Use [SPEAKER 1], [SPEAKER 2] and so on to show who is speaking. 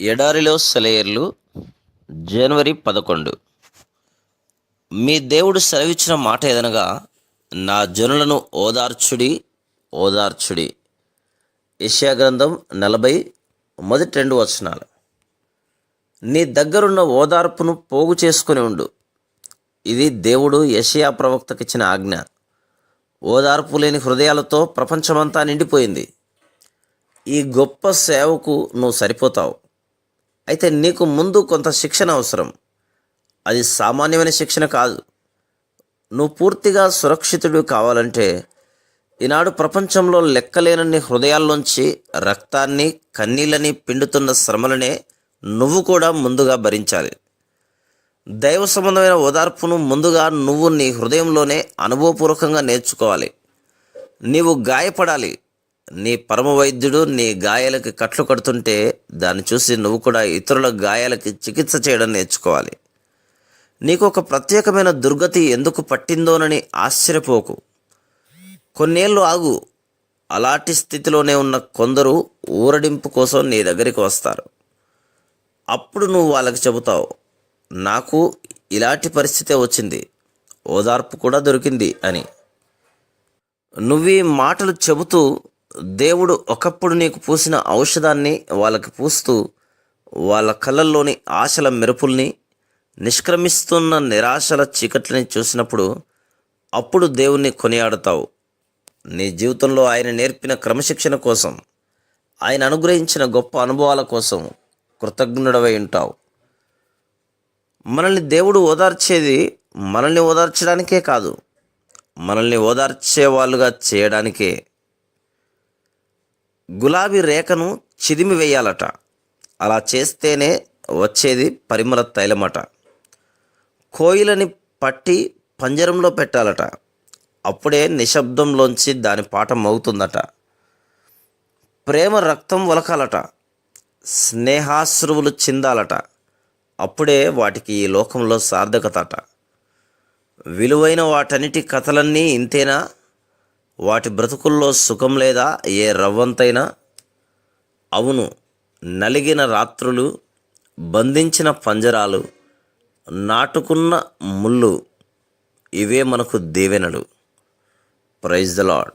[SPEAKER 1] ఎడారిలో సెలయర్లు జనవరి పదకొండు. మీ దేవుడు సెలవిచ్చిన మాట ఏదనగా నా జనులను ఓదార్చుడి ఓదార్చుడి. యెషయా గ్రంథం నలభై మొదటి రెండు వచనాలు. నీ దగ్గరున్న ఓదార్పును పోగు చేసుకుని ఉండు. ఇది దేవుడు యషయా ప్రవక్తకిచ్చిన ఆజ్ఞ. ఓదార్పు లేని హృదయాలతో ప్రపంచమంతా నిండిపోయింది. ఈ గొప్ప సేవకు నువ్వు సరిపోతావు. అయితే నీకు ముందు కొంత శిక్షణ అవసరం. అది సామాన్యమైన శిక్షణ కాదు. నువ్వు పూర్తిగా సురక్షితుడు కావాలంటే ఈనాడు ప్రపంచంలో లెక్కలేనన్ని హృదయాల్లోంచి రక్తాన్ని కన్నీళ్ళని పిండుతున్న శ్రమలనే నువ్వు కూడా ముందుగా భరించాలి. దైవ సంబంధమైన ఓదార్పును ముందుగా నువ్వు నీ హృదయంలోనే అనుభవపూర్వకంగా నేర్చుకోవాలి. నీవు గాయపడాలి. నీ పరమ వైద్యుడు నీ గాయాలకి కట్లు కడుతుంటే దాన్ని చూసి నువ్వు కూడా ఇతరుల గాయాలకి చికిత్స చేయడం నేర్చుకోవాలి. నీకు ఒక ప్రత్యేకమైన దుర్గతి ఎందుకు పట్టిందోనని ఆశ్చర్యపోకు. కొన్నేళ్ళు ఆగు. అలాంటి స్థితిలోనే ఉన్న కొందరు ఊరడింపు కోసం నీ దగ్గరికి వస్తారు. అప్పుడు నువ్వు వాళ్ళకి చెబుతావు నాకు ఇలాంటి పరిస్థితే వచ్చింది. ఓదార్పు కూడా దొరికింది అని. నువ్వు ఈ మాటలు చెబుతూ దేవుడు ఒకప్పుడు నీకు పూసిన ఔషధాన్ని వాళ్ళకి పూస్తూ వాళ్ళ కళ్ళల్లోని ఆశల మెరుపుల్ని నిష్క్రమిస్తున్న నిరాశల చీకట్లని చూసినప్పుడు అప్పుడు దేవుణ్ణి కొనియాడతావు. నీ జీవితంలో ఆయన నేర్పిన క్రమశిక్షణ కోసం ఆయన అనుగ్రహించిన గొప్ప అనుభవాల కోసం కృతజ్ఞుడవై ఉంటావు. మనల్ని దేవుడు ఓదార్చేది మనల్ని ఓదార్చడానికే కాదు. మనల్ని ఓదార్చే వాళ్ళుగా చేయడానికే. గులాబీ రేఖను చిదిమి వేయాలట. అలా చేస్తేనే వచ్చేది పరిమళ తైలమట. కోయిలని పట్టి పంజరంలో పెట్టాలట. అప్పుడే నిశ్శబ్దంలోంచి దాని పాఠం అవుతుందట ప్రేమ రక్తం వలకాలట స్నేహాశ్రువులు చిందాలట. అప్పుడే వాటికి ఈ లోకంలో సార్థకత విలువైన వాటన్నిటి కథలన్నీ ఇంతేనా? వాటి బ్రతుకుల్లో సుఖం లేదా? ఏ రవ్వంతైనా? అవును నలిగిన రాత్రులు బంధించిన పంజరాలు నాటుకున్న ముళ్ళు ఇవే మనకు దీవెనలు. Praise the lord